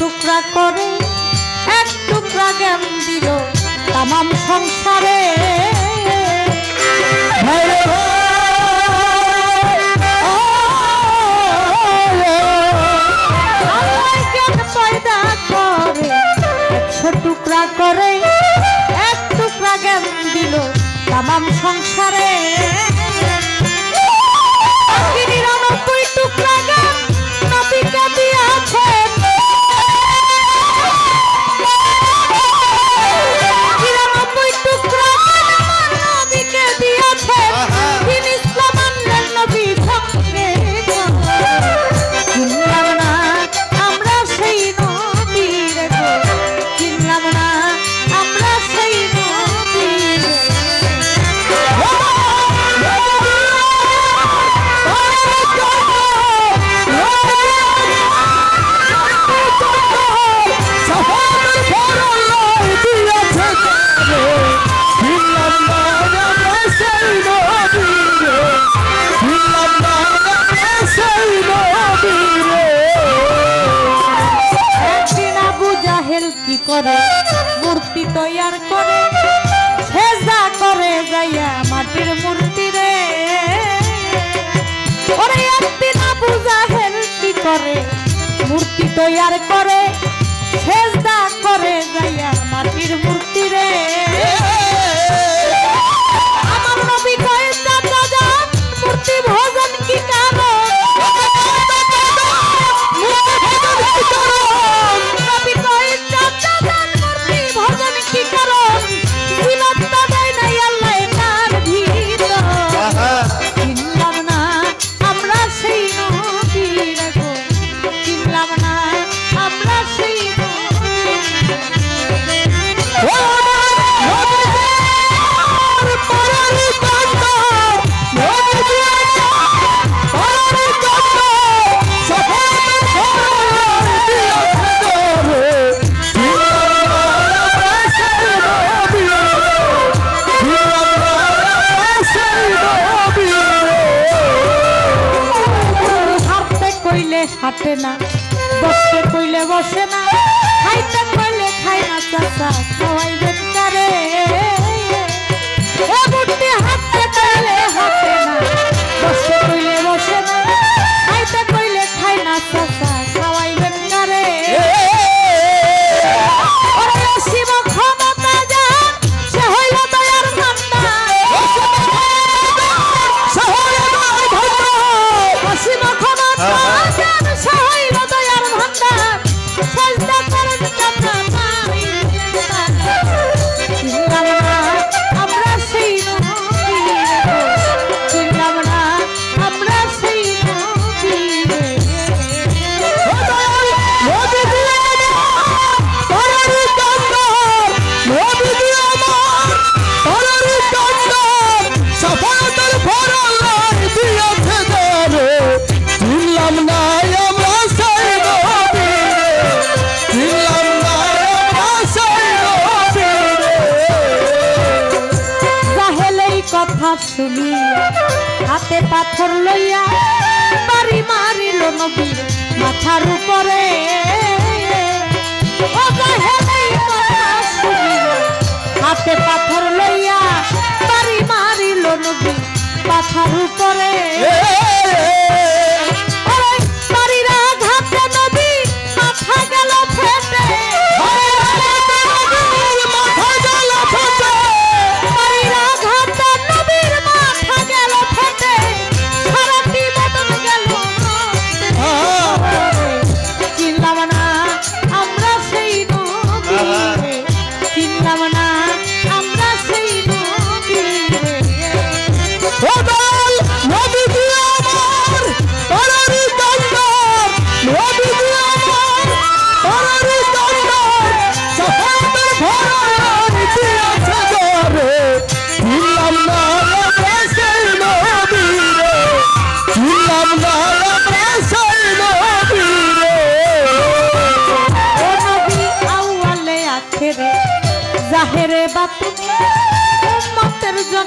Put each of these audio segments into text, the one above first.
টুকরা করে এক টুকরা জ্ঞান দিল তাম সংস করে, মূর্তি তৈয়ার করে সেজা করে যাইয়া মাটির মূর্তি রে। ওরে আপনি না পূজা হেলতি করে, মূর্তি তৈয়ার করে সেজা করে যাইয়া মাটির মূর্তি রে। বসে না বসে কইলে বসে না। খাইতে কইলে খাই না চাচা খাওয়াইবে হাতে পাথর লইয়া বাড়ি মারিল নবী মাথার উপরে। হাতে পাথর লইয়া বাড়ি মারিল নবী মাথার উপরে।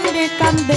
কান্দে কান্দে।